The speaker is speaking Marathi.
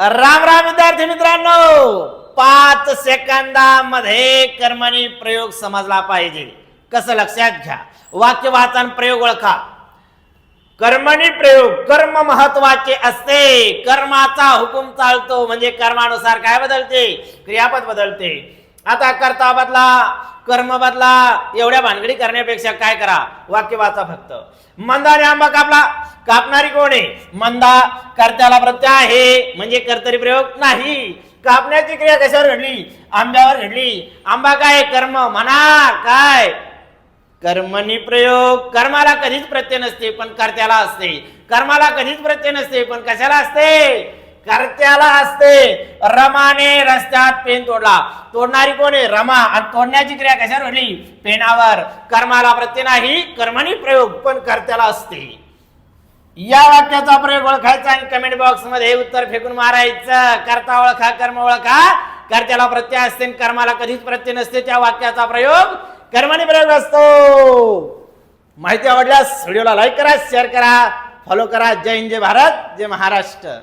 राम राम विद्यार्थी मित्रांनो पाच सेकंदामध्ये कर्मणी प्रयोग समजला पाहिजे. कसं लक्षात घ्या. वाक्य वाचन प्रयोग ओळखा. कर्मणी प्रयोग कर्म महत्त्वाचे असते. कर्माचा हुकूम चालतो म्हणजे कर्मानुसार काय बदलते? क्रियापद बदलते. आता कर्ता बदला. कर्म बदला एवढ्या भानगडी करण्यापेक्षा काय करा? वाक्य वाचा फक्त. मंदाने आंबा कापला. कापणारी कोण आहे? मंदा कर्त्याला प्रत्यय आहे. म्हणजे कर्तरी प्रयोग नाही. कापण्याची क्रिया कशावर घडली? आंब्यावर घडली. आंबा काय? कर्म. म्हणा काय? कर्मनी प्रयोग. कर्माला कधीच प्रत्यय नसते पण कर्त्याला असते. कर्माला कधीच प्रत्यय नसते पण कशाला असते? कर्त्याला असते. रमाने रस्त्यात पेन तोडला. तोडणारी कोण आहे? रमा. आणि तोडण्याची क्रिया कशावर घडली? पेनावर. कर्माला प्रत्यय नाही कर्मणी प्रयोग पण कर्त्याला असते. या वाक्याचा प्रयोग ओळखायचा आणि कमेंट बॉक्समध्ये उत्तर फेकून मारायचं. कर्ता ओळखा कर्म ओळखा. कर्त्याला प्रत्यय असते आणि कर्माला कधीच प्रत्यय नसते. त्या वाक्याचा प्रयोग कर्मणी प्रयोग असतो. माहिती आवडल्यास व्हिडिओला लाईक करा शेअर करा फॉलो करा. जय हिंद जय भारत जय महाराष्ट्र.